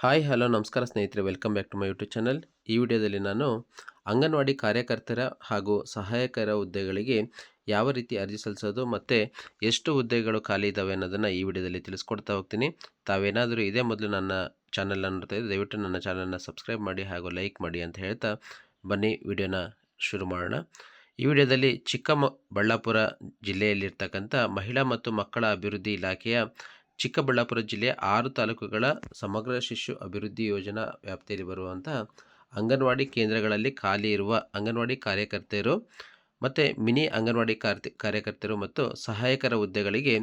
Hi hello ನಮಸ್ಕಾರ ಸ್ನೇಹಿತರೆ. Welcome back to my YouTube channel ಈ ವಿಡಿಯೋದಲ್ಲಿ ನಾನು ಅಂಗನವಾಡಿ ಕಾರ್ಯಕರ್ತರ ಹಾಗೂ ಸಹಾಯಕರ ಹುದ್ದೆಗಳಿಗೆ ಯಾವ ರೀತಿ ಅರ್ಜಿ ಸಲ್ಲಿಸೋದು ಮತ್ತು ಎಷ್ಟು ಹುದ್ದೆಗಳು ಖಾಲಿ ಇದ್ದಾವೆ ಅನ್ನೋದನ್ನು ಈ ವಿಡಿಯೋದಲ್ಲಿ ತಿಳಿಸ್ಕೊಡ್ತಾ ಹೋಗ್ತೀನಿ. ತಾವೇನಾದರೂ ಇದೇ ಮೊದಲು ನನ್ನ ಚಾನಲನ್ನು ನೋಡ್ತಾ ಇದ್ದರೆ ದಯವಿಟ್ಟು ನನ್ನ ಚಾನಲನ್ನು ಸಬ್ಸ್ಕ್ರೈಬ್ ಮಾಡಿ ಹಾಗೂ ಲೈಕ್ ಮಾಡಿ ಅಂತ ಹೇಳ್ತಾ ಬನ್ನಿ. ವಿಡಿಯೋನ ಶುರು ಮಾಡೋಣ. ಈ ವಿಡಿಯೋದಲ್ಲಿ ಚಿಕ್ಕಬಳ್ಳಾಪುರ ಜಿಲ್ಲೆಯಲ್ಲಿರ್ತಕ್ಕಂಥ ಮಹಿಳಾ ಮತ್ತು ಮಕ್ಕಳ ಅಭಿವೃದ್ಧಿ ಇಲಾಖೆಯ ಚಿಕ್ಕಬಳ್ಳಾಪುರ ಜಿಲ್ಲೆಯ ಆರು ತಾಲೂಕುಗಳ ಸಮಗ್ರ ಶಿಶು ಅಭಿವೃದ್ಧಿ ಯೋಜನಾ ವ್ಯಾಪ್ತಿಯಲ್ಲಿ ಬರುವಂಥ ಅಂಗನವಾಡಿ ಕೇಂದ್ರಗಳಲ್ಲಿ ಖಾಲಿ ಇರುವ ಅಂಗನವಾಡಿ ಕಾರ್ಯಕರ್ತೆಯರು ಮತ್ತು ಮಿನಿ ಅಂಗನವಾಡಿ ಕಾರ್ತಿ ಕಾರ್ಯಕರ್ತರು ಮತ್ತು ಸಹಾಯಕರ ಹುದ್ದೆಗಳಿಗೆ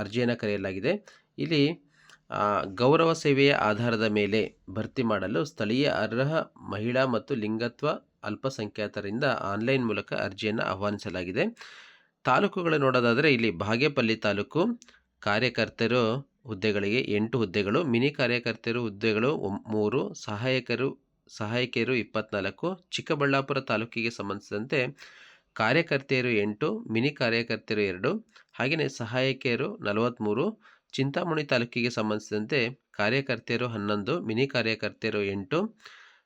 ಅರ್ಜಿಯನ್ನು ಕರೆಯಲಾಗಿದೆ. ಇಲ್ಲಿ ಗೌರವ ಸೇವೆಯ ಆಧಾರದ ಮೇಲೆ ಭರ್ತಿ ಮಾಡಲು ಸ್ಥಳೀಯ ಅರ್ಹ ಮಹಿಳಾ ಮತ್ತು ಲಿಂಗತ್ವ ಅಲ್ಪಸಂಖ್ಯಾತರಿಂದ ಆನ್ಲೈನ್ ಮೂಲಕ ಅರ್ಜಿಯನ್ನು ಆಹ್ವಾನಿಸಲಾಗಿದೆ. ತಾಲೂಕುಗಳು ನೋಡೋದಾದರೆ ಇಲ್ಲಿ ಬಾಗೇಪಲ್ಲಿ ತಾಲೂಕು ಕಾರ್ಯಕರ್ತರು ಹುದ್ದೆಗಳಿಗೆ ಎಂಟು ಹುದ್ದೆಗಳು, ಮಿನಿ ಕಾರ್ಯಕರ್ತರು ಹುದ್ದೆಗಳು ಮೂರು, ಸಹಾಯಕರು, ಸಹಾಯಕಿಯರು ಇಪ್ಪತ್ನಾಲ್ಕು, ಚಿಕ್ಕಬಳ್ಳಾಪುರ ತಾಲೂಕಿಗೆ ಸಂಬಂಧಿಸಿದಂತೆ ಕಾರ್ಯಕರ್ತೆಯರು ಎಂಟು, ಮಿನಿ ಕಾರ್ಯಕರ್ತೆಯರು ಎರಡು, ಹಾಗೆಯೇ ಸಹಾಯಕಿಯರು ನಲವತ್ತ್ಮೂರು ಚಿಂತಾಮಣಿ ತಾಲೂಕಿಗೆ ಸಂಬಂಧಿಸಿದಂತೆ ಕಾರ್ಯಕರ್ತೆಯರು ಹನ್ನೊಂದು, ಮಿನಿ ಕಾರ್ಯಕರ್ತೆಯರು ಎಂಟು,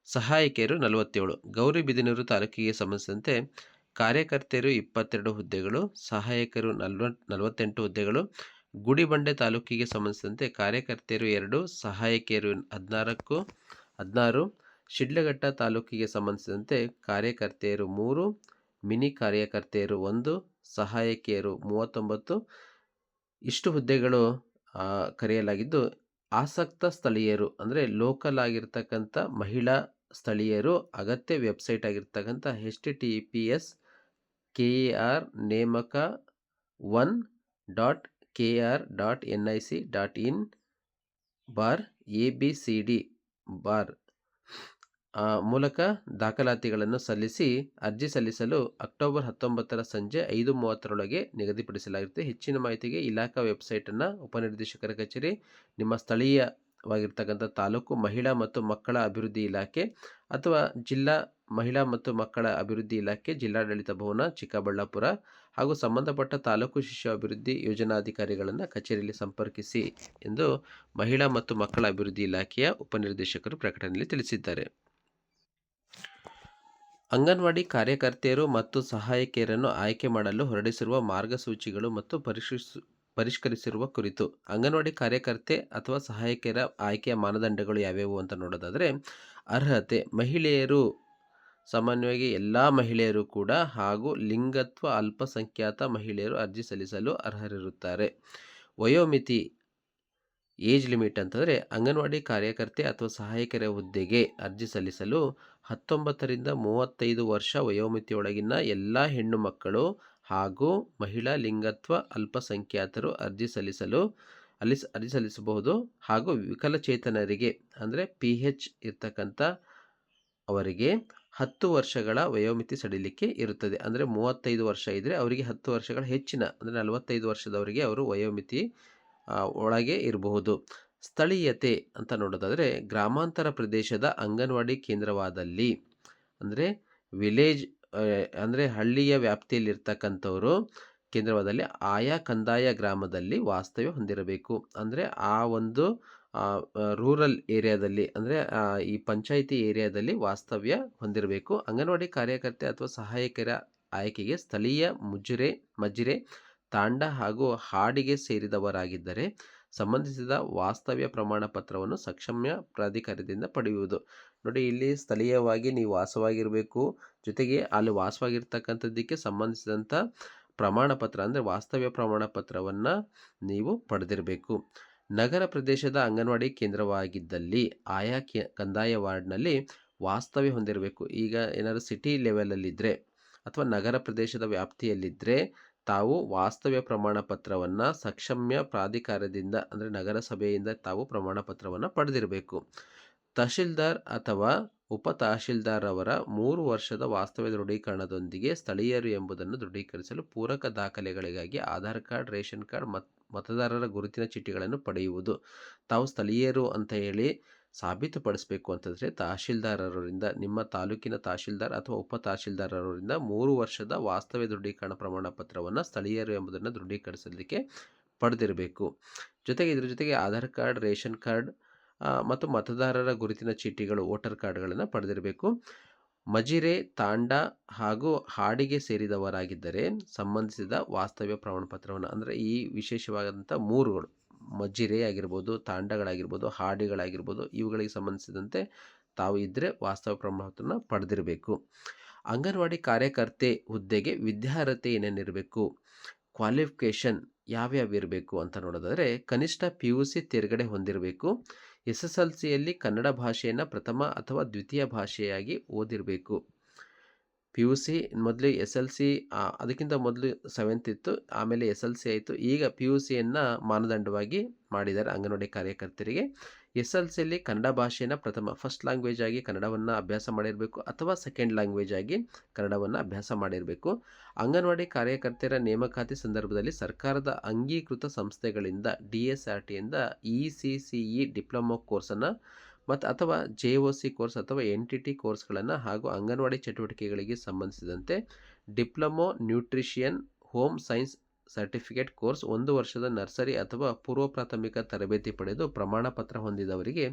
ಸಹಾಯಕಿಯರು ನಲವತ್ತೇಳು. ಗೌರಿಬಿದನೂರು ತಾಲೂಕಿಗೆ ಸಂಬಂಧಿಸಿದಂತೆ ಕಾರ್ಯಕರ್ತೆಯರು ಇಪ್ಪತ್ತೆರಡು ಹುದ್ದೆಗಳು, ಸಹಾಯಕರು ನಲ್ವತ್ ನಲವತ್ತೆಂಟು ಹುದ್ದೆಗಳು ಗುಡಿಬಂಡೆ ತಾಲೂಕಿಗೆ ಸಂಬಂಧಿಸಿದಂತೆ ಕಾರ್ಯಕರ್ತೆಯರು ಎರಡು, ಸಹಾಯಕಿಯರು ಹದಿನಾರಕ್ಕೂ ಹದಿನಾರು, ಶಿಡ್ಲಘಟ್ಟ ತಾಲೂಕಿಗೆ ಸಂಬಂಧಿಸಿದಂತೆ ಕಾರ್ಯಕರ್ತೆಯರು ಮೂರು, ಮಿನಿ ಕಾರ್ಯಕರ್ತೆಯರು ಒಂದು, ಸಹಾಯಕಿಯರು ಮೂವತ್ತೊಂಬತ್ತು. ಇಷ್ಟು ಹುದ್ದೆಗಳು ಕರೆಯಲಾಗಿದ್ದು ಆಸಕ್ತ ಸ್ಥಳೀಯರು ಅಂದರೆ ಲೋಕಲ್ ಆಗಿರ್ತಕ್ಕಂಥ ಮಹಿಳಾ ಸ್ಥಳೀಯರು, ಅಗತ್ಯ ವೆಬ್ಸೈಟ್ ಆಗಿರ್ತಕ್ಕಂಥ H T T P S K R ನೇಮಕ one dot K R dot N I C dot in bar A B C D bar ಮೂಲಕ ದಾಖಲಾತಿಗಳನ್ನು ಸಲ್ಲಿಸಿ ಅರ್ಜಿ ಸಲ್ಲಿಸಲು ಅಕ್ಟೋಬರ್ ಹತ್ತೊಂಬತ್ತರ ಸಂಜೆ ಐದು ಮೂವತ್ತರೊಳಗೆ ನಿಗದಿಪಡಿಸಲಾಗಿರುತ್ತೆ. ಹೆಚ್ಚಿನ ಮಾಹಿತಿಗೆ ಇಲಾಖಾ ವೆಬ್ಸೈಟನ್ನು ಉಪನಿರ್ದೇಶಕರ ಕಚೇರಿ, ನಿಮ್ಮ ಸ್ಥಳೀಯವಾಗಿರ್ತಕ್ಕಂಥ ತಾಲೂಕು ಮಹಿಳಾ ಮತ್ತು ಮಕ್ಕಳ ಅಭಿವೃದ್ಧಿ ಇಲಾಖೆ ಅಥವಾ ಜಿಲ್ಲಾ ಮಹಿಳಾ ಮತ್ತು ಮಕ್ಕಳ ಅಭಿವೃದ್ಧಿ ಇಲಾಖೆ, ಜಿಲ್ಲಾಡಳಿತ ಭವನ, ಚಿಕ್ಕಬಳ್ಳಾಪುರ ಹಾಗೂ ಸಂಬಂಧಪಟ್ಟ ತಾಲೂಕು ಶಿಶು ಅಭಿವೃದ್ಧಿ ಯೋಜನಾಧಿಕಾರಿಗಳನ್ನು ಕಚೇರಿಯಲ್ಲಿ ಸಂಪರ್ಕಿಸಿ ಎಂದು ಮಹಿಳಾ ಮತ್ತು ಮಕ್ಕಳ ಅಭಿವೃದ್ಧಿ ಇಲಾಖೆಯ ಉಪನಿರ್ದೇಶಕರು ಪ್ರಕಟಣೆಯಲ್ಲಿ ತಿಳಿಸಿದ್ದಾರೆ. ಅಂಗನವಾಡಿ ಕಾರ್ಯಕರ್ತೆಯರು ಮತ್ತು ಸಹಾಯಕಿಯರನ್ನು ಆಯ್ಕೆ ಮಾಡಲು ಹೊರಡಿಸಿರುವ ಮಾರ್ಗಸೂಚಿಗಳು ಮತ್ತು ಪರಿಷ್ಕರಿಸಿರುವ ಕುರಿತು ಅಂಗನವಾಡಿ ಕಾರ್ಯಕರ್ತೆ ಅಥವಾ ಸಹಾಯಕಿಯರ ಆಯ್ಕೆಯ ಮಾನದಂಡಗಳು ಯಾವ್ಯಾವು ಅಂತ ನೋಡೋದಾದರೆ, ಅರ್ಹತೆ ಮಹಿಳೆಯರು ಸಾಮಾನ್ಯವಾಗಿ ಎಲ್ಲ ಮಹಿಳೆಯರು ಕೂಡ ಹಾಗೂ ಲಿಂಗತ್ವ ಅಲ್ಪಸಂಖ್ಯಾತ ಮಹಿಳೆಯರು ಅರ್ಜಿ ಸಲ್ಲಿಸಲು ಅರ್ಹರಿರುತ್ತಾರೆ. ವಯೋಮಿತಿ ಏಜ್ ಲಿಮಿಟ್ ಅಂತಂದರೆ ಅಂಗನವಾಡಿ ಕಾರ್ಯಕರ್ತೆ ಅಥವಾ ಸಹಾಯಕರ ಹುದ್ದೆಗೆ ಅರ್ಜಿ ಸಲ್ಲಿಸಲು ಹತ್ತೊಂಬತ್ತರಿಂದ ಮೂವತ್ತೈದು ವರ್ಷ ವಯೋಮಿತಿಯೊಳಗಿನ ಎಲ್ಲ ಹೆಣ್ಣು ಮಕ್ಕಳು ಹಾಗೂ ಮಹಿಳಾ ಲಿಂಗತ್ವ ಅಲ್ಪಸಂಖ್ಯಾತರು ಅರ್ಜಿ ಸಲ್ಲಿಸಲು ಅಲ್ಲಿ ಅರ್ಜಿ ಸಲ್ಲಿಸಬಹುದು ಹಾಗೂ ವಿಕಲಚೇತನರಿಗೆ ಅಂದರೆ ಪಿ ಹೆಚ್ ಇರ್ತಕ್ಕಂಥ ಅವರಿಗೆ ಹತ್ತು ವರ್ಷಗಳ ವಯೋಮಿತಿ ಸಡಿಲಿಕೆ ಇರುತ್ತದೆ. ಅಂದರೆ ಮೂವತ್ತೈದು ವರ್ಷ ಇದ್ದರೆ ಅವರಿಗೆ ಹತ್ತು ವರ್ಷಗಳ ಹೆಚ್ಚಿನ, ಅಂದರೆ ನಲವತ್ತೈದು ವರ್ಷದವರಿಗೆ ಅವರು ವಯೋಮಿತಿ ಒಳಗೆ ಇರಬಹುದು. ಸ್ಥಳೀಯತೆ ಅಂತ ನೋಡೋದಾದರೆ ಗ್ರಾಮಾಂತರ ಪ್ರದೇಶದ ಅಂಗನವಾಡಿ ಕೇಂದ್ರವಾದಲ್ಲಿ, ಅಂದರೆ ವಿಲೇಜ್ ಅಂದರೆ ಹಳ್ಳಿಯ ವ್ಯಾಪ್ತಿಯಲ್ಲಿರ್ತಕ್ಕಂಥವರು ಕೇಂದ್ರವಾದಲ್ಲಿ ಆಯಾ ಕಂದಾಯ ಗ್ರಾಮದಲ್ಲಿ ವಾಸ್ತವ್ಯ ಹೊಂದಿರಬೇಕು. ಅಂದರೆ ಆ ಒಂದು ರೂರಲ್ ಏರಿಯಾದಲ್ಲಿ ಅಂದರೆ ಈ ಪಂಚಾಯಿತಿ ಏರಿಯಾದಲ್ಲಿ ವಾಸ್ತವ್ಯ ಹೊಂದಿರಬೇಕು. ಅಂಗನವಾಡಿ ಕಾರ್ಯಕರ್ತೆ ಅಥವಾ ಸಹಾಯಕರ ಆಯ್ಕೆಗೆ ಸ್ಥಳೀಯ ಮುಜುರೆ ಮಜಿರೆ ತಾಂಡ ಹಾಗೂ ಹಾಡಿಗೆ ಸೇರಿದವರಾಗಿದ್ದರೆ ಸಂಬಂಧಿಸಿದ ವಾಸ್ತವ್ಯ ಪ್ರಮಾಣ ಪತ್ರವನ್ನು ಸಕ್ಷಮ್ಯ ಪ್ರಾಧಿಕಾರದಿಂದ ಪಡೆಯುವುದು. ನೋಡಿ, ಇಲ್ಲಿ ಸ್ಥಳೀಯವಾಗಿ ನೀವು ವಾಸವಾಗಿರಬೇಕು. ಜೊತೆಗೆ ಅಲ್ಲಿ ವಾಸವಾಗಿರ್ತಕ್ಕಂಥದ್ದಕ್ಕೆ ಸಂಬಂಧಿಸಿದಂಥ ಪ್ರಮಾಣ ಪತ್ರ ಅಂದರೆ ವಾಸ್ತವ್ಯ ಪ್ರಮಾಣ ಪತ್ರವನ್ನು ನೀವು ಪಡೆದಿರಬೇಕು. ನಗರ ಪ್ರದೇಶದ ಅಂಗನವಾಡಿ ಕೇಂದ್ರವಾಗಿದ್ದಲ್ಲಿ ಆಯಾ ಕೆ, ಕಂದಾಯ ವಾರ್ಡ್ನಲ್ಲಿ ವಾಸ್ತವ್ಯ ಹೊಂದಿರಬೇಕು. ಈಗ ಏನಾದರೂ ಸಿಟಿ ಲೆವೆಲಲ್ಲಿದ್ದರೆ ಅಥವಾ ನಗರ ಪ್ರದೇಶದ ವ್ಯಾಪ್ತಿಯಲ್ಲಿದ್ದರೆ ತಾವು ವಾಸ್ತವ್ಯ ಪ್ರಮಾಣ ಪತ್ರವನ್ನು ಸಕ್ಷಮ್ಯ ಪ್ರಾಧಿಕಾರದಿಂದ ಅಂದರೆ ನಗರಸಭೆಯಿಂದ ತಾವು ಪ್ರಮಾಣ ಪತ್ರವನ್ನು ಪಡೆದಿರಬೇಕು. ತಹಶೀಲ್ದಾರ್ ಅಥವಾ ಉಪ ತಹಶೀಲ್ದಾರ್ ಅವರ ಮೂರು ವರ್ಷದ ವಾಸ್ತವ್ಯ ದೃಢೀಕರಣದೊಂದಿಗೆ ಸ್ಥಳೀಯರು ಎಂಬುದನ್ನು ದೃಢೀಕರಿಸಲು ಪೂರಕ ದಾಖಲೆಗಳಿಗಾಗಿ ಆಧಾರ್ ಕಾರ್ಡ್, ರೇಷನ್ ಕಾರ್ಡ್ ಮತ್ ಮತದಾರರ ಗುರುತಿನ ಚೀಟಿಗಳನ್ನು ಪಡೆಯುವುದು. ತಾವು ಸ್ಥಳೀಯರು ಅಂತ ಹೇಳಿ ಸಾಬೀತುಪಡಿಸಬೇಕು ಅಂತಂದರೆ ತಹಶೀಲ್ದಾರರಿಂದ ನಿಮ್ಮ ತಾಲೂಕಿನ ತಹಶೀಲ್ದಾರ್ ಅಥವಾ ಉಪ ತಹಶೀಲ್ದಾರರಿಂದ ಮೂರು ವರ್ಷದ ವಾಸ್ತವ್ಯ ದೃಢೀಕರಣ ಪ್ರಮಾಣ ಪತ್ರವನ್ನು ಸ್ಥಳೀಯರು ಎಂಬುದನ್ನು ದೃಢೀಕರಿಸಲಿಕ್ಕೆ ಪಡೆದಿರಬೇಕು. ಜೊತೆಗೆ ಇದರ ಜೊತೆಗೆ ಆಧಾರ್ ಕಾರ್ಡ್, ರೇಷನ್ ಕಾರ್ಡ್ ಮತ್ತು ಮತದಾರರ ಗುರುತಿನ ಚೀಟಿಗಳು, ವೋಟರ್ ಕಾರ್ಡ್ಗಳನ್ನು ಪಡೆದಿರಬೇಕು. ಮಜಿರೆ, ತಾಂಡ ಹಾಗೂ ಹಾಡಿಗೆ ಸೇರಿದವರಾಗಿದ್ದರೆ ಸಂಬಂಧಿಸಿದ ವಾಸ್ತವ್ಯ ಪ್ರಮಾಣಪತ್ರವನ್ನು, ಅಂದರೆ ಈ ವಿಶೇಷವಾದಂಥ ಮೂರುಗಳು, ಮಜಿರೆ ಆಗಿರ್ಬೋದು, ತಾಂಡಗಳಾಗಿರ್ಬೋದು, ಹಾಡಿಗಳಾಗಿರ್ಬೋದು, ಇವುಗಳಿಗೆ ಸಂಬಂಧಿಸಿದಂತೆ ತಾವು ಇದ್ದರೆ ವಾಸ್ತವ ಪ್ರಮಾಣಪತ್ರನ ಪಡೆದಿರಬೇಕು. ಅಂಗನವಾಡಿ ಕಾರ್ಯಕರ್ತೆ ಹುದ್ದೆಗೆ ವಿದ್ಯಾರ್ಹತೆ ಏನೇನಿರಬೇಕು, ಕ್ವಾಲಿಫಿಕೇಷನ್ ಯಾವ್ಯಾವ ಇರಬೇಕು ಅಂತ ನೋಡೋದಾದರೆ ಕನಿಷ್ಠ ಪಿ ಯು ಸಿ ತೇರ್ಗಡೆ ಹೊಂದಿರಬೇಕು ಎಸ್ ಎಸ್ ಎಲ್ ಸಿಯಲ್ಲಿ ಕನ್ನಡ ಭಾಷೆಯನ್ನು ಪ್ರಥಮ ಅಥವಾ ದ್ವಿತೀಯ ಭಾಷೆಯಾಗಿ ಓದಿರಬೇಕು. ಪಿ ಯು ಸಿ ಮೊದಲು ಎಸ್ ಎಲ್ ಸಿ ಅದಕ್ಕಿಂತ ಮೊದಲು ಸೆವೆಂತ್ ಇತ್ತು, ಆಮೇಲೆ ಎಸ್ ಎಲ್ ಸಿ ಆಯಿತು. ಈಗ ಪಿ ಯು ಸಿಯನ್ನು ಮಾನದಂಡವಾಗಿ ಮಾಡಿದ್ದಾರೆ ಅಂಗನವಾಡಿ ಕಾರ್ಯಕರ್ತರಿಗೆ. ಎಸ್ ಎಲ್ ಸಿಯಲ್ಲಿ ಕನ್ನಡ ಭಾಷೆಯನ್ನು ಪ್ರಥಮ ಫಸ್ಟ್ ಲ್ಯಾಂಗ್ವೇಜ್ ಆಗಿ ಕನ್ನಡವನ್ನು ಅಭ್ಯಾಸ ಮಾಡಿರಬೇಕು ಅಥವಾ ಸೆಕೆಂಡ್ ಲ್ಯಾಂಗ್ವೇಜ್ ಆಗಿ ಕನ್ನಡವನ್ನು ಅಭ್ಯಾಸ ಮಾಡಿರಬೇಕು. ಅಂಗನವಾಡಿ ಕಾರ್ಯಕರ್ತೆಯರ ನೇಮಕಾತಿ ಸಂದರ್ಭದಲ್ಲಿ ಸರ್ಕಾರದ ಅಂಗೀಕೃತ ಸಂಸ್ಥೆಗಳಿಂದ D S R ಟಿಯಿಂದ E C C E diploma ಕೋರ್ಸನ್ನು ಮತ್ತು ಅಥವಾ ಜೆ ಒ ಸಿ ಕೋರ್ಸ್ ಅಥವಾ ಎನ್ ಟಿ ಟಿ ಕೋರ್ಸ್ಗಳನ್ನು ಹಾಗೂ ಅಂಗನವಾಡಿ ಚಟುವಟಿಕೆಗಳಿಗೆ ಸಂಬಂಧಿಸಿದಂತೆ diploma nutrition, home science certificate course ಒಂದು ವರ್ಷದ ನರ್ಸರಿ ಅಥವಾ ಪೂರ್ವ ಪ್ರಾಥಮಿಕ ತರಬೇತಿ ಪಡೆದು ಪ್ರಮಾಣ ಪತ್ರ ಹೊಂದಿದವರಿಗೆ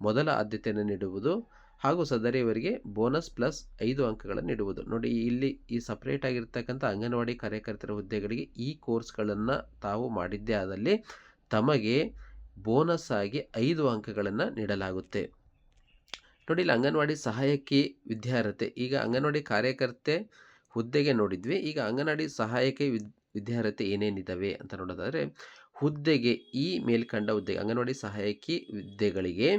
ಮೊದಲ ಆದ್ಯತೆಯನ್ನು ನೀಡುವುದು ಹಾಗೂ ಸದರಿಯವರಿಗೆ ಬೋನಸ್ ಪ್ಲಸ್ ಐದು ಅಂಕಗಳನ್ನು ನೀಡುವುದು. ನೋಡಿ, ಇಲ್ಲಿ ಈ ಸಪ್ರೇಟ್ ಆಗಿರ್ತಕ್ಕಂಥ ಅಂಗನವಾಡಿ ಕಾರ್ಯಕರ್ತರ ಹುದ್ದೆಗಳಿಗೆ ಈ ಕೋರ್ಸ್ಗಳನ್ನು ತಾವು ಮಾಡಿದ್ದೇ ಆದಲ್ಲಿ ತಮಗೆ ಬೋನಸ್ ಆಗಿ ಐದು ಅಂಕಗಳನ್ನು ನೀಡಲಾಗುತ್ತೆ. ನೋಡಿ, ಇಲ್ಲಿ ಅಂಗನವಾಡಿ ಸಹಾಯಕಿ ವಿದ್ಯಾರ್ಹತೆ. ಈಗ ಅಂಗನವಾಡಿ ಕಾರ್ಯಕರ್ತೆ ಹುದ್ದೆಗೆ ನೋಡಿದ್ವಿ. ಈಗ ಅಂಗನವಾಡಿ ಸಹಾಯಕಿ ವಿದ್ ವಿದ್ಯಾರ್ಹತೆ ಏನೇನಿದ್ದಾವೆ ಅಂತ ನೋಡೋದಾದರೆ, ಹುದ್ದೆಗೆ ಈ ಮೇಲ್ಕಂಡ ಹುದ್ದೆ, ಅಂಗನವಾಡಿ ಸಹಾಯಕಿ ಹುದ್ದೆಗಳಿಗೆ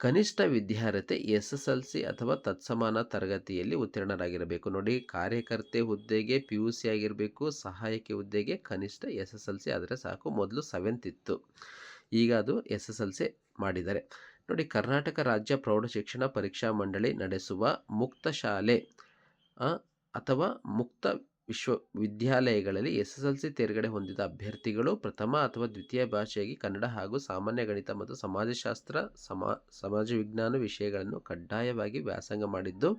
ಕನಿಷ್ಠ ವಿದ್ಯಾರ್ಹತೆ ಎಸ್ ಎಸ್ ಎಲ್ ಸಿ ಅಥವಾ ತತ್ಸಮಾನ ತರಗತಿಯಲ್ಲಿ ಉತ್ತೀರ್ಣರಾಗಿರಬೇಕು. ನೋಡಿ, ಕಾರ್ಯಕರ್ತೆ ಹುದ್ದೆಗೆ ಪಿ ಯು ಸಿ ಆಗಿರಬೇಕು, ಸಹಾಯಕಿ ಹುದ್ದೆಗೆ ಕನಿಷ್ಠ ಎಸ್ ಎಸ್ ಎಲ್ ಸಿ ಆದರೆ ಸಾಕು, ಮೊದಲು ಸೆವೆಂತ್ ಇತ್ತು. ಈಗ ಅದು ಎಸ್ ಎಸ್ ಎಲ್ ಸಿ ಮಾಡಿದ್ದಾರೆ. ನೋಡಿ, ಕರ್ನಾಟಕ ರಾಜ್ಯ ಪ್ರೌಢಶಿಕ್ಷಣ ಪರೀಕ್ಷಾ ಮಂಡಳಿ ನಡೆಸುವ ಮುಕ್ತ ಶಾಲೆ ಅಥವಾ ಮುಕ್ತ ವಿಶ್ವವಿದ್ಯಾಲಯಗಳಲ್ಲಿ ಎಸ್ಎಸ್ಎಲ್ಸಿ ತೇರ್ಗಡೆ ಹೊಂದಿದ ಅಭ್ಯರ್ಥಿಗಳು ಪ್ರಥಮ ಅಥವಾ ದ್ವಿತೀಯ ಭಾಷೆಯಾಗಿ ಕನ್ನಡ ಹಾಗೂ ಸಾಮಾನ್ಯ ಗಣಿತ ಮತ್ತು ಸಮಾಜಶಾಸ್ತ್ರ, ಸಮಾ ಸಮಾಜ ವಿಜ್ಞಾನ ವಿಷಯಗಳನ್ನು ಕಡ್ಡಾಯವಾಗಿ ವ್ಯಾಸಂಗ ಮಾಡಿದ್ದು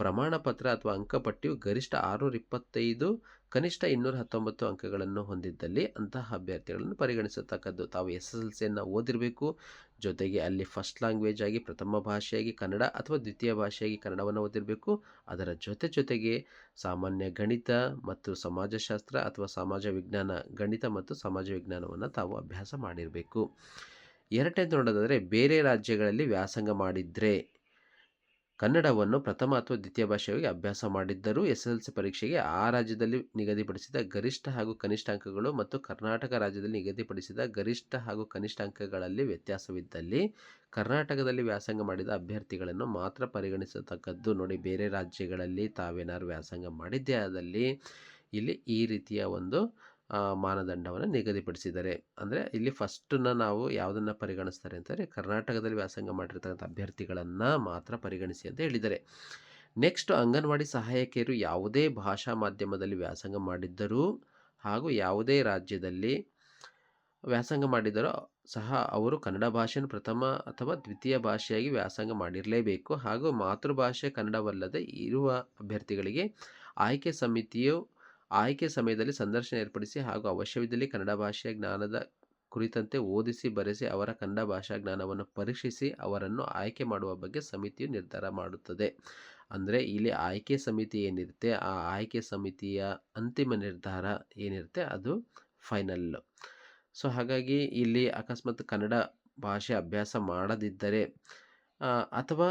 ಪ್ರಮಾಣ ಪತ್ರ ಅಥವಾ ಅಂಕಪಟ್ಟಿಯು ಗರಿಷ್ಠ ಆರುನೂರ ಇಪ್ಪತ್ತೈದು, ಕನಿಷ್ಠ ಇನ್ನೂರ ಹತ್ತೊಂಬತ್ತು ಅಂಕಗಳನ್ನು ಹೊಂದಿದ್ದಲ್ಲಿ ಅಂತಹ ಅಭ್ಯರ್ಥಿಗಳನ್ನು ಪರಿಗಣಿಸತಕ್ಕದ್ದು. ತಾವು ಎಸ್ ಎಸ್ ಎಲ್ ಸಿಯನ್ನು ಓದಿರಬೇಕು. ಜೊತೆಗೆ ಅಲ್ಲಿ ಫಸ್ಟ್ ಲ್ಯಾಂಗ್ವೇಜ್ ಆಗಿ, ಪ್ರಥಮ ಭಾಷೆಯಾಗಿ ಕನ್ನಡ ಅಥವಾ ದ್ವಿತೀಯ ಭಾಷೆಯಾಗಿ ಕನ್ನಡವನ್ನು ಓದಿರಬೇಕು. ಅದರ ಜೊತೆ ಜೊತೆಗೆ ಸಾಮಾನ್ಯ ಗಣಿತ ಮತ್ತು ಸಮಾಜಶಾಸ್ತ್ರ ಅಥವಾ ಸಮಾಜ ವಿಜ್ಞಾನ, ಗಣಿತ ಮತ್ತು ಸಮಾಜ ವಿಜ್ಞಾನವನ್ನು ತಾವು ಅಭ್ಯಾಸ ಮಾಡಿರಬೇಕು. ಎರಡನೇದು ನೋಡೋದಾದರೆ, ಬೇರೆ ರಾಜ್ಯಗಳಲ್ಲಿ ವ್ಯಾಸಂಗ ಮಾಡಿದರೆ ಕನ್ನಡವನ್ನು ಪ್ರಥಮ ಅಥವಾ ದ್ವಿತೀಯ ಭಾಷೆಯಾಗಿ ಅಭ್ಯಾಸ ಮಾಡಿದ್ದರೂ ಎಸ್ ಎಲ್ ಪರೀಕ್ಷೆಗೆ ಆ ರಾಜ್ಯದಲ್ಲಿ ನಿಗದಿಪಡಿಸಿದ ಗರಿಷ್ಠ ಹಾಗೂ ಕನಿಷ್ಠ ಅಂಕಗಳು ಮತ್ತು ಕರ್ನಾಟಕ ರಾಜ್ಯದಲ್ಲಿ ನಿಗದಿಪಡಿಸಿದ ಗರಿಷ್ಠ ಹಾಗೂ ಕನಿಷ್ಠ ಅಂಕಗಳಲ್ಲಿ ವ್ಯತ್ಯಾಸವಿದ್ದಲ್ಲಿ ಕರ್ನಾಟಕದಲ್ಲಿ ವ್ಯಾಸಂಗ ಮಾಡಿದ ಅಭ್ಯರ್ಥಿಗಳನ್ನು ಮಾತ್ರ ಪರಿಗಣಿಸತಕ್ಕದ್ದು. ನೋಡಿ, ಬೇರೆ ರಾಜ್ಯಗಳಲ್ಲಿ ತಾವೇನಾದ್ರು ವ್ಯಾಸಂಗ ಮಾಡಿದ್ದೇ ಆದಲ್ಲಿ ಇಲ್ಲಿ ಈ ರೀತಿಯ ಒಂದು ಮಾನದಂಡವನ್ನು ನಿಗದಿಪಡಿಸಿದ್ದಾರೆ. ಅಂದರೆ ಇಲ್ಲಿ ಫಸ್ಟನ್ನ ನಾವು ಯಾವುದನ್ನು ಪರಿಗಣಿಸ್ತಾರೆ ಅಂತಂದರೆ ಕರ್ನಾಟಕದಲ್ಲಿ ವ್ಯಾಸಂಗ ಮಾಡಿರ್ತಕ್ಕಂಥ ಅಭ್ಯರ್ಥಿಗಳನ್ನು ಮಾತ್ರ ಪರಿಗಣಿಸಿ ಅಂತ ಹೇಳಿದ್ದಾರೆ. ನೆಕ್ಸ್ಟ್ ಅಂಗನವಾಡಿ ಸಹಾಯಕಿಯರು ಯಾವುದೇ ಭಾಷಾ ಮಾಧ್ಯಮದಲ್ಲಿ ವ್ಯಾಸಂಗ ಮಾಡಿದ್ದರೂ ಹಾಗೂ ಯಾವುದೇ ರಾಜ್ಯದಲ್ಲಿ ವ್ಯಾಸಂಗ ಮಾಡಿದರೂ ಸಹ ಅವರು ಕನ್ನಡ ಭಾಷೆಯನ್ನು ಪ್ರಥಮ ಅಥವಾ ದ್ವಿತೀಯ ಭಾಷೆಯಾಗಿ ವ್ಯಾಸಂಗ ಮಾಡಿರಲೇಬೇಕು. ಹಾಗೂ ಮಾತೃಭಾಷೆ ಕನ್ನಡವಲ್ಲದೆ ಇರುವ ಅಭ್ಯರ್ಥಿಗಳಿಗೆ ಆಯ್ಕೆ ಸಮಿತಿಯು ಆಯ್ಕೆ ಸಮಯದಲ್ಲಿ ಸಂದರ್ಶನ ಏರ್ಪಡಿಸಿ ಹಾಗೂ ಅವಶ್ಯವಿದ್ದಲ್ಲಿ ಕನ್ನಡ ಭಾಷೆಯ ಜ್ಞಾನದ ಕುರಿತಂತೆ ಓದಿಸಿ, ಬರೆಸಿ ಅವರ ಕನ್ನಡ ಭಾಷಾ ಜ್ಞಾನವನ್ನು ಪರೀಕ್ಷಿಸಿ ಅವರನ್ನು ಆಯ್ಕೆ ಮಾಡುವ ಬಗ್ಗೆ ಸಮಿತಿಯು ನಿರ್ಧಾರ ಮಾಡುತ್ತದೆ. ಅಂದರೆ ಇಲ್ಲಿ ಆಯ್ಕೆ ಸಮಿತಿ ಏನಿರುತ್ತೆ, ಆ ಆಯ್ಕೆ ಸಮಿತಿಯ ಅಂತಿಮ ನಿರ್ಧಾರ ಏನಿರುತ್ತೆ ಅದು ಫೈನಲ್. ಸೊ ಹಾಗಾಗಿ ಇಲ್ಲಿ ಅಕಸ್ಮಾತ್ ಕನ್ನಡ ಭಾಷೆ ಅಭ್ಯಾಸ ಮಾಡದಿದ್ದರೆ ಅಥವಾ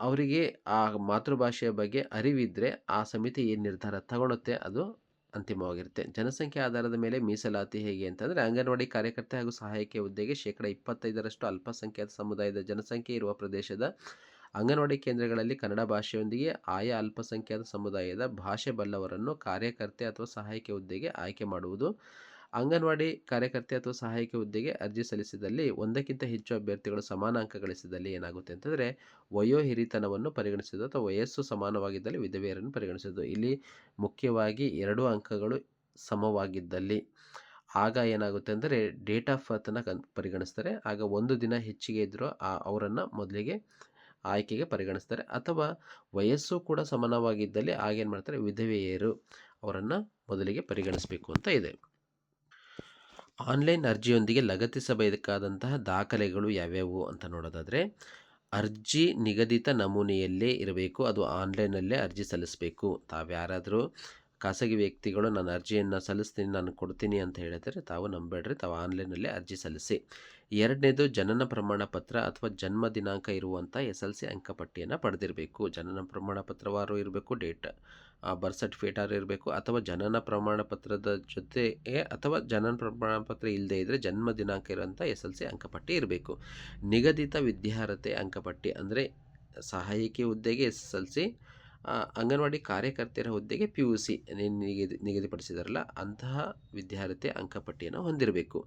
ಅವರಿಗೆ ಆ ಮಾತೃಭಾಷೆಯ ಬಗ್ಗೆ ಅರಿವಿದ್ದರೆ ಆ ಸಮಿತಿ ಏನು ನಿರ್ಧಾರ ತಗೊಳುತ್ತೆ ಅದು ಅಂತಿಮವಾಗಿರುತ್ತೆ. ಜನಸಂಖ್ಯೆ ಆಧಾರದ ಮೇಲೆ ಮೀಸಲಾತಿ ಹೇಗೆ ಅಂತಂದರೆ ಅಂಗನವಾಡಿ ಕಾರ್ಯಕರ್ತೆ ಹಾಗೂ ಸಹಾಯಕಿ ಹುದ್ದೆಗೆ ಶೇಕಡ ಇಪ್ಪತ್ತೈದರಷ್ಟು ಅಲ್ಪಸಂಖ್ಯಾತ ಸಮುದಾಯದ ಜನಸಂಖ್ಯೆ ಇರುವ ಪ್ರದೇಶದ ಅಂಗನವಾಡಿ ಕೇಂದ್ರಗಳಲ್ಲಿ ಕನ್ನಡ ಭಾಷೆಯೊಂದಿಗೆ ಆಯಾ ಅಲ್ಪಸಂಖ್ಯಾತ ಸಮುದಾಯದ ಭಾಷೆ ಬಲ್ಲವರನ್ನು ಕಾರ್ಯಕರ್ತೆ ಅಥವಾ ಸಹಾಯಕಿ ಹುದ್ದೆಗೆ ಆಯ್ಕೆ ಮಾಡುವುದು ಅಂಗನವಾಡಿ ಕಾರ್ಯಕರ್ತೆ ಅಥವಾ ಸಹಾಯಕ ಹುದ್ದೆಗೆ ಅರ್ಜಿ ಸಲ್ಲಿಸಿದಲ್ಲಿ ಒಂದಕ್ಕಿಂತ ಹೆಚ್ಚು ಅಭ್ಯರ್ಥಿಗಳು ಸಮಾನ ಅಂಕ ಗಳಿಸಿದಲ್ಲಿ ಏನಾಗುತ್ತೆ ಅಂತಂದರೆ ವಯೋ ಹಿರಿತನವನ್ನು ಪರಿಗಣಿಸೋದು ಅಥವಾ ವಯಸ್ಸು ಸಮಾನವಾಗಿದ್ದಲ್ಲಿ ವಿಧವೆಯರನ್ನು ಪರಿಗಣಿಸೋದು. ಇಲ್ಲಿ ಮುಖ್ಯವಾಗಿ ಎರಡು ಅಂಕಗಳು ಸಮವಾಗಿದ್ದಲ್ಲಿ. ಆಗ ಏನಾಗುತ್ತೆ ಅಂದರೆ ಡೇಟ್ ಆಫ್ ಬರ್ತನ್ನು ಕನ್, ಪರಿಗಣಿಸ್ತಾರೆ. ಆಗ ಒಂದು ದಿನ ಹೆಚ್ಚಿಗೆ ಇದ್ದರೂ ಆ ಅವರನ್ನು ಮೊದಲಿಗೆ ಆಯ್ಕೆಗೆ ಪರಿಗಣಿಸ್ತಾರೆ. ಅಥವಾ ವಯಸ್ಸು ಕೂಡ ಸಮಾನವಾಗಿದ್ದಲ್ಲಿ ಆಗೇನು ಮಾಡ್ತಾರೆ ವಿಧವೆಯರು ಅವರನ್ನು ಮೊದಲಿಗೆ ಪರಿಗಣಿಸಬೇಕು ಅಂತ ಇದೆ. ಆನ್ಲೈನ್ ಅರ್ಜಿಯೊಂದಿಗೆ ಲಗತ್ತಿಸಬೇಕಾದಂತಹ ದಾಖಲೆಗಳು ಯಾವ್ಯಾವು ಅಂತ ನೋಡೋದಾದರೆ, ಅರ್ಜಿ ನಿಗದಿತ ನಮೂನೆಯಲ್ಲೇ ಇರಬೇಕು, ಅದು ಆನ್ಲೈನಲ್ಲೇ ಅರ್ಜಿ ಸಲ್ಲಿಸಬೇಕು. ತಾವ್ಯಾರಾದರೂ ಖಾಸಗಿ ವ್ಯಕ್ತಿಗಳು, ನಾನು ಅರ್ಜಿಯನ್ನು ಸಲ್ಲಿಸ್ತೀನಿ, ನಾನು ಕೊಡ್ತೀನಿ ಅಂತ ಹೇಳಿದರೆ ತಾವು ನಂಬೇಡ್ರಿ ತಾವು ಆನ್ಲೈನಲ್ಲೇ ಅರ್ಜಿ ಸಲ್ಲಿಸಿ. ಎರಡನೇದು, ಜನನ ಪ್ರಮಾಣ ಪತ್ರ ಅಥವಾ ಜನ್ಮ ದಿನಾಂಕ ಇರುವಂಥ ಎಸ್ ಎಲ್ ಸಿ ಅಂಕಪಟ್ಟಿಯನ್ನು ಪಡೆದಿರಬೇಕು. ಜನನ ಪ್ರಮಾಣ ಪತ್ರವಾರು ಇರಬೇಕು, ಡೇಟ್ ಬರ್ತ್ ಸರ್ಟಿಫಿಕೇಟ್ ಇರಬೇಕು ಅಥವಾ ಜನನ ಪ್ರಮಾಣ ಪತ್ರದ ಜೊತೆಗೆ ಅಥವಾ ಜನನ ಪ್ರಮಾಣ ಪತ್ರ ಇಲ್ಲದೆ ಇದ್ದರೆ ಜನ್ಮ ದಿನಾಂಕ ಇರುವಂಥ ಎಸ್ ಎಲ್ ಸಿ ಅಂಕಪಟ್ಟಿ ಇರಬೇಕು. ನಿಗದಿತ ವಿದ್ಯಾರ್ಹತೆ ಅಂಕಪಟ್ಟಿ ಅಂದರೆ ಸಹಾಯಕಿ ಹುದ್ದೆಗೆ S S L C anganwadi ಕಾರ್ಯಕರ್ತೆಯರ ಹುದ್ದೆಗೆ ಪಿ ಯು ಸಿ ನಿಗದಿ, ನಿಗದಿಪಡಿಸಿದಾರಲ್ಲ, ಅಂತಹ ವಿದ್ಯಾರ್ಹತೆ ಅಂಕಪಟ್ಟಿಯನ್ನು ಹೊಂದಿರಬೇಕು.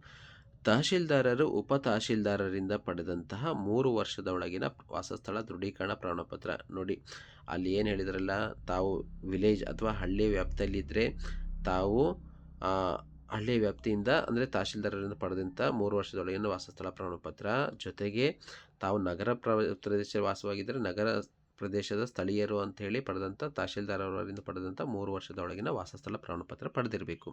ತಹಶೀಲ್ದಾರರು ಉಪ ತಹಶೀಲ್ದಾರರಿಂದ ಪಡೆದಂತಹ ಮೂರು ವರ್ಷದ ಒಳಗಿನ ವಾಸಸ್ಥಳ ದೃಢೀಕರಣ ಪ್ರಮಾಣಪತ್ರ. ನೋಡಿ, ಅಲ್ಲಿ ಏನು ಹೇಳಿದ್ರಲ್ಲ, ತಾವು ವಿಲೇಜ್ ಅಥವಾ ಹಳ್ಳಿ ವ್ಯಾಪ್ತಿಯಲ್ಲಿದ್ದರೆ ತಾವು ಹಳ್ಳಿ ವ್ಯಾಪ್ತಿಯಿಂದ ಅಂದರೆ ತಹಶೀಲ್ದಾರರಿಂದ ಪಡೆದಂಥ ಮೂರು ವರ್ಷದೊಳಗಿನ ವಾಸಸ್ಥಳ ಪ್ರಮಾಣಪತ್ರ. ಜೊತೆಗೆ ತಾವು ನಗರ ಪ್ರ ಪ್ರದೇಶ ವಾಸವಾಗಿದ್ದರೆ ನಗರ ಪ್ರದೇಶದ ಸ್ಥಳೀಯರು ಅಂಥೇಳಿ ಪಡೆದಂಥ ತಹಶೀಲ್ದಾರ್ ಅವರಿಂದ ಪಡೆದಂಥ ಮೂರು ವರ್ಷದ ಒಳಗಿನ ವಾಸಸ್ಥಳ ಪ್ರಮಾಣಪತ್ರ ಪಡೆದಿರಬೇಕು.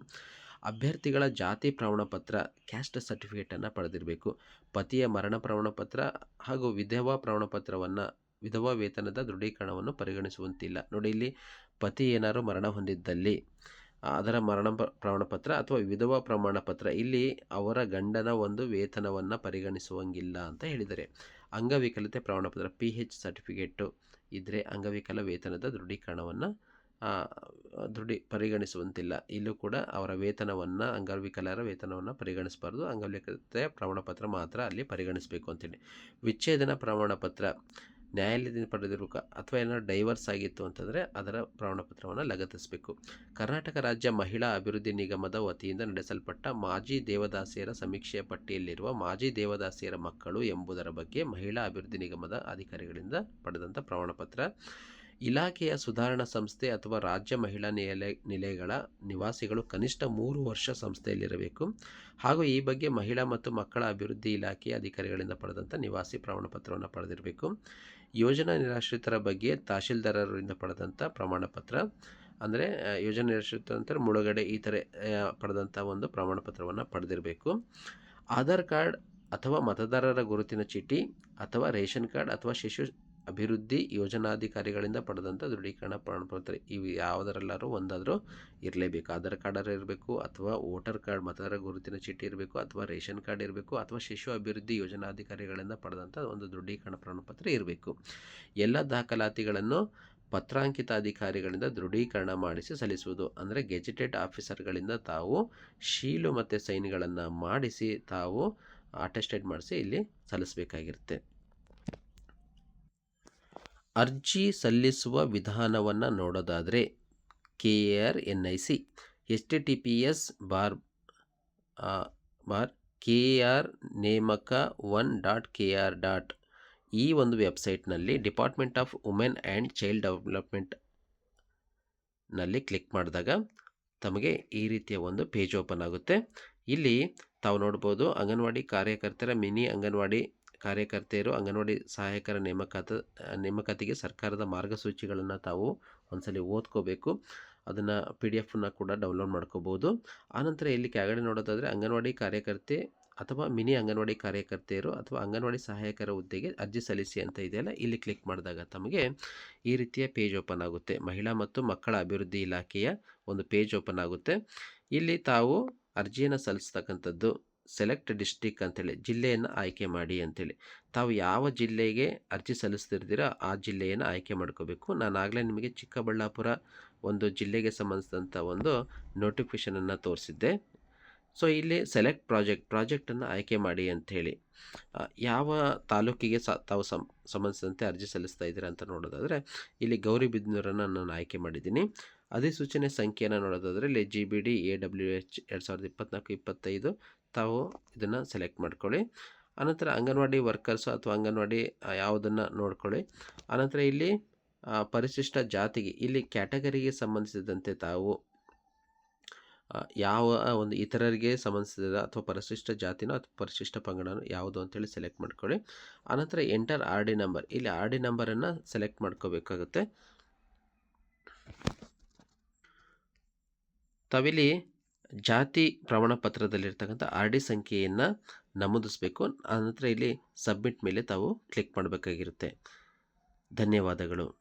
ಅಭ್ಯರ್ಥಿಗಳ ಜಾತಿ ಪ್ರಮಾಣಪತ್ರ ಕ್ಯಾಸ್ಟ್ ಸರ್ಟಿಫಿಕೇಟನ್ನು ಪಡೆದಿರಬೇಕು. ಪತಿಯ ಮರಣ ಪ್ರಮಾಣಪತ್ರ ಹಾಗೂ ವಿಧವಾ ಪ್ರಮಾಣಪತ್ರವನ್ನು, ವಿಧವಾ ವೇತನದ ದೃಢೀಕರಣವನ್ನು ಪರಿಗಣಿಸುವಂತಿಲ್ಲ. ನೋಡಿ, ಇಲ್ಲಿ ಪತಿ ಏನಾದರೂ ಮರಣ ಹೊಂದಿದ್ದಲ್ಲಿ ಅದರ ಮರಣ ಪ್ರಮಾಣಪತ್ರ ಅಥವಾ ವಿಧವಾ ಪ್ರಮಾಣಪತ್ರ ಇಲ್ಲಿ ಅವರ ಗಂಡನ ಒಂದು ವೇತನವನ್ನು ಪರಿಗಣಿಸುವಂಗಿಲ್ಲ ಅಂತ ಹೇಳಿದ್ದಾರೆ ಅಂಗವಿಕಲತೆ ಪ್ರಮಾಣಪತ್ರ ಪಿ ಹೆಚ್ ಸರ್ಟಿಫಿಕೇಟು ಇದ್ದರೆ ಅಂಗವಿಕಲ ವೇತನದ ದೃಢೀಕರಣವನ್ನು ದೃಢಿ, ಪರಿಗಣಿಸುವಂತಿಲ್ಲ. ಇಲ್ಲೂ ಕೂಡ ಅವರ ವೇತನವನ್ನು, ಅಂಗವಿಕಲರ ವೇತನವನ್ನು ಪರಿಗಣಿಸಬಾರ್ದು. ಅಂಗವಿಕಲತೆ ಪ್ರಮಾಣಪತ್ರ ಮಾತ್ರ ಅಲ್ಲಿ ಪರಿಗಣಿಸಬೇಕು ಅಂತೇಳಿ ವಿಚ್ಛೇದನ ಪ್ರಮಾಣಪತ್ರ ನ್ಯಾಯಾಲಯದಿಂದ ಪಡೆದಿರುವ ಅಥವಾ ಏನಾದರೂ ಡೈವರ್ಸ್ ಆಗಿತ್ತು ಅಂತಂದರೆ ಅದರ ಪ್ರಮಾಣಪತ್ರವನ್ನು ಲಗತ್ತಿಸಬೇಕು. ಕರ್ನಾಟಕ ರಾಜ್ಯ ಮಹಿಳಾ ಅಭಿವೃದ್ಧಿ ನಿಗಮದ ವತಿಯಿಂದ ನಡೆಸಲ್ಪಟ್ಟ ಮಾಜಿ ದೇವದಾಸಿಯರ ಸಮೀಕ್ಷೆಯ ಪಟ್ಟಿಯಲ್ಲಿರುವ ಮಾಜಿ ದೇವದಾಸಿಯರ ಮಕ್ಕಳು ಎಂಬುದರ ಬಗ್ಗೆ ಮಹಿಳಾ ಅಭಿವೃದ್ಧಿ ನಿಗಮದ ಅಧಿಕಾರಿಗಳಿಂದ ಪಡೆದಂಥ ಪ್ರಮಾಣಪತ್ರ. ಇಲಾಖೆಯ ಸುಧಾರಣಾ ಸಂಸ್ಥೆ ಅಥವಾ ರಾಜ್ಯ ಮಹಿಳಾ ನಿಲಯ ನಿಲಯಗಳ ನಿವಾಸಿಗಳು ಕನಿಷ್ಠ ಮೂರು ವರ್ಷ ಸಂಸ್ಥೆಯಲ್ಲಿರಬೇಕು. ಹಾಗೂ ಈ ಬಗ್ಗೆ ಮಹಿಳಾ ಮತ್ತು ಮಕ್ಕಳ ಅಭಿವೃದ್ಧಿ ಇಲಾಖೆಯ ಅಧಿಕಾರಿಗಳಿಂದ ಪಡೆದಂಥ ನಿವಾಸಿ ಪ್ರಮಾಣಪತ್ರವನ್ನು ಪಡೆದಿರಬೇಕು. ಯೋಜನಾ ನಿರಾಶ್ರಿತರ ಬಗ್ಗೆ ತಹಶೀಲ್ದಾರರಿಂದ ಪಡೆದಂಥ ಪ್ರಮಾಣಪತ್ರ. ಅಂದರೆ ಯೋಜನಾ ನಿರಾಶ್ರಿತ ಅಂತಾರೆ ಮುಳುಗಡೆ ಈ ಥರ ಪಡೆದಂಥ ಒಂದು ಪ್ರಮಾಣಪತ್ರವನ್ನು ಪಡೆದಿರಬೇಕು. ಆಧಾರ್ ಕಾರ್ಡ್ ಅಥವಾ ಮತದಾರರ ಗುರುತಿನ ಚೀಟಿ ಅಥವಾ ರೇಷನ್ ಕಾರ್ಡ್ ಅಥವಾ ಶಿಶು ಅಭಿವೃದ್ಧಿ ಯೋಜನಾಧಿಕಾರಿಗಳಿಂದ ಪಡೆದಂಥ ದೃಢೀಕರಣ ಪ್ರಮಾಣಪತ್ರ ಇವು ಯಾವುದರಲ್ಲಾದ್ರೂ ಒಂದಾದರೂ ಇರಲೇಬೇಕು. ಆಧಾರ್ ಕಾರ್ಡ್ ಇರಬೇಕು, ಅಥವಾ ವೋಟರ್ ಕಾರ್ಡ್ ಮತದಾರ ಗುರುತಿನ ಚೀಟಿ ಇರಬೇಕು, ಅಥವಾ ರೇಷನ್ ಕಾರ್ಡ್ ಇರಬೇಕು, ಅಥವಾ ಶಿಶು ಅಭಿವೃದ್ಧಿ ಯೋಜನಾಧಿಕಾರಿಗಳಿಂದ ಪಡೆದಂಥ ಒಂದು ದೃಢೀಕರಣ ಪ್ರಮಾಣಪತ್ರ ಇರಬೇಕು. ಎಲ್ಲ ದಾಖಲಾತಿಗಳನ್ನು ಪತ್ರಾಂಕಿತ ಅಧಿಕಾರಿಗಳಿಂದ ದೃಢೀಕರಣ ಮಾಡಿಸಿ ಸಲ್ಲಿಸುವುದು. ಅಂದರೆ ಗೆಜೆಟೆಡ್ ಆಫೀಸರ್ಗಳಿಂದ ತಾವು ಶೀಲು ಮತ್ತು ಸೈನ್ಗಳನ್ನು ಮಾಡಿಸಿ ತಾವು ಅಟೆಸ್ಟೆಡ್ ಮಾಡಿಸಿ ಇಲ್ಲಿ ಸಲ್ಲಿಸಬೇಕಾಗಿರುತ್ತೆ. ಅರ್ಜಿ ಸಲ್ಲಿಸುವ ವಿಧಾನವನ್ನು ನೋಡೋದಾದರೆ K R N I C, H T T P S bar bar K R ನೇಮಕ one dot K R dot ಈ ಒಂದು ವೆಬ್ಸೈಟ್ನಲ್ಲಿ department of women and child ಡೆವಲಪ್ಮೆಂಟ್ನಲ್ಲಿ click ಮಾಡಿದಾಗ ತಮಗೆ ಈ ರೀತಿಯ ಒಂದು ಪೇಜ್ ಓಪನ್ ಆಗುತ್ತೆ. ಇಲ್ಲಿ ತಾವು ನೋಡ್ಬೋದು ಅಂಗನವಾಡಿ ಕಾರ್ಯಕರ್ತರ ಮಿನಿ ಅಂಗನವಾಡಿ ಕಾರ್ಯಕರ್ತೆಯರು ಅಂಗನವಾಡಿ ಸಹಾಯಕರ ನೇಮಕಾತ, ನೇಮಕಾತಿಗೆ ಸರ್ಕಾರದ ಮಾರ್ಗಸೂಚಿಗಳನ್ನು ತಾವು ಒಂದ್ಸಲಿ ಓದ್ಕೋಬೇಕು. ಅದನ್ನು ಪಿ ಡಿ ಎಫನ್ನು ಕೂಡ ಡೌನ್ಲೋಡ್ ಮಾಡ್ಕೋಬೋದು. ಆನಂತರ ಇಲ್ಲಿ ಕೆಳಗಡೆ ನೋಡೋದಾದರೆ ಅಂಗನವಾಡಿ ಕಾರ್ಯಕರ್ತೆ ಅಥವಾ ಮಿನಿ ಅಂಗನವಾಡಿ ಕಾರ್ಯಕರ್ತೆಯರು ಅಥವಾ ಅಂಗನವಾಡಿ ಸಹಾಯಕರ ಹುದ್ದೆಗೆ ಅರ್ಜಿ ಸಲ್ಲಿಸಿ ಅಂತ ಇದೆಯಲ್ಲ, ಇಲ್ಲಿ ಕ್ಲಿಕ್ ಮಾಡಿದಾಗ ತಮಗೆ ಈ ರೀತಿಯ ಪೇಜ್ ಓಪನ್ ಆಗುತ್ತೆ. ಮಹಿಳಾ ಮತ್ತು ಮಕ್ಕಳ ಅಭಿವೃದ್ಧಿ ಇಲಾಖೆಯ ಒಂದು ಪೇಜ್ ಓಪನ್ ಆಗುತ್ತೆ. ಇಲ್ಲಿ ತಾವು ಅರ್ಜಿಯನ್ನು ಸಲ್ಲಿಸ್ತಕ್ಕಂಥದ್ದು ಸೆಲೆಕ್ಟ್ ಡಿಸ್ಟಿಕ್ ಅಂತೇಳಿ, ಜಿಲ್ಲೆಯನ್ನು ಆಯ್ಕೆ ಮಾಡಿ ಅಂತೇಳಿ. ತಾವು ಯಾವ ಜಿಲ್ಲೆಗೆ ಅರ್ಜಿ ಸಲ್ಲಿಸ್ತಿರ್ತೀರೋ ಆ ಜಿಲ್ಲೆಯನ್ನು ಆಯ್ಕೆ ಮಾಡ್ಕೋಬೇಕು. ನಾನು ಆಗಲೇ ನಿಮಗೆ ಚಿಕ್ಕಬಳ್ಳಾಪುರ ಒಂದು ಜಿಲ್ಲೆಗೆ ಸಂಬಂಧಿಸಿದಂಥ ಒಂದು ನೋಟಿಫಿಕೇಷನನ್ನು ತೋರಿಸಿದ್ದೆ. ಸೊ ಇಲ್ಲಿ ಸೆಲೆಕ್ಟ್ ಪ್ರಾಜೆಕ್ಟ್ ಪ್ರಾಜೆಕ್ಟನ್ನು ಆಯ್ಕೆ ಮಾಡಿ ಅಂಥೇಳಿ ಯಾವ ತಾಲೂಕಿಗೆ ಸ, ತಾವು ಸಂಬಂಧಿಸಿದಂತೆ ಅರ್ಜಿ ಸಲ್ಲಿಸ್ತಾ ಇದ್ದೀರಾ ಅಂತ ನೋಡೋದಾದರೆ, ಇಲ್ಲಿ ಗೌರಿಬಿದನೂರನ್ನು ನಾನು ಆಯ್ಕೆ ಮಾಡಿದ್ದೀನಿ. ಅಧಿಸೂಚನೆ ಸಂಖ್ಯೆಯನ್ನು ನೋಡೋದಾದರೆ, ಇಲ್ಲಿ G B D A W H ಎರಡು ಸಾವಿರದ ಇಪ್ಪತ್ನಾಲ್ಕು, ಇಪ್ಪತ್ತೈದು, ತಾವು ಇದನ್ನು ಸೆಲೆಕ್ಟ್ ಮಾಡ್ಕೊಳ್ಳಿ. ಆನಂತರ ಅಂಗನವಾಡಿ ವರ್ಕರ್ಸು ಅಥವಾ ಅಂಗನವಾಡಿ ಯಾವುದನ್ನು ನೋಡ್ಕೊಳ್ಳಿ. ಆನಂತರ ಇಲ್ಲಿ ಪರಿಶಿಷ್ಟ ಜಾತಿಗೆ, ಇಲ್ಲಿ ಕ್ಯಾಟಗರಿಗೆ ಸಂಬಂಧಿಸಿದಂತೆ ತಾವು ಯಾವ ಒಂದು ಇತರರಿಗೆ ಸಂಬಂಧಿಸಿದ ಅಥವಾ ಪರಿಶಿಷ್ಟ ಜಾತಿನೋ ಅಥವಾ ಪರಿಶಿಷ್ಟ ಪಂಗಡನೋ ಯಾವುದು ಅಂತೇಳಿ ಸೆಲೆಕ್ಟ್ ಮಾಡ್ಕೊಳ್ಳಿ. ಆನಂತರ ಎಂಟರ್ ಆರ್ ಡಿ ನಂಬರ್ ಇಲ್ಲಿ ಆರ್ ಡಿ ನಂಬರನ್ನು ಸೆಲೆಕ್ಟ್ ಮಾಡ್ಕೋಬೇಕಾಗುತ್ತೆ. ತಾವಿಲ್ಲಿ ಜಾತಿ ಪ್ರಮಾಣ ಪತ್ರದಲ್ಲಿರ್ತಕ್ಕಂಥ ಆರ್ ಡಿ ಸಂಖ್ಯೆಯನ್ನು ನಮೂದಿಸಬೇಕು. ಆನಂತರ ಇಲ್ಲಿ ಸಬ್ಮಿಟ್ ಮೇಲೆ ತಾವು ಕ್ಲಿಕ್ ಮಾಡಬೇಕಾಗಿರುತ್ತೆ. ಧನ್ಯವಾದಗಳು.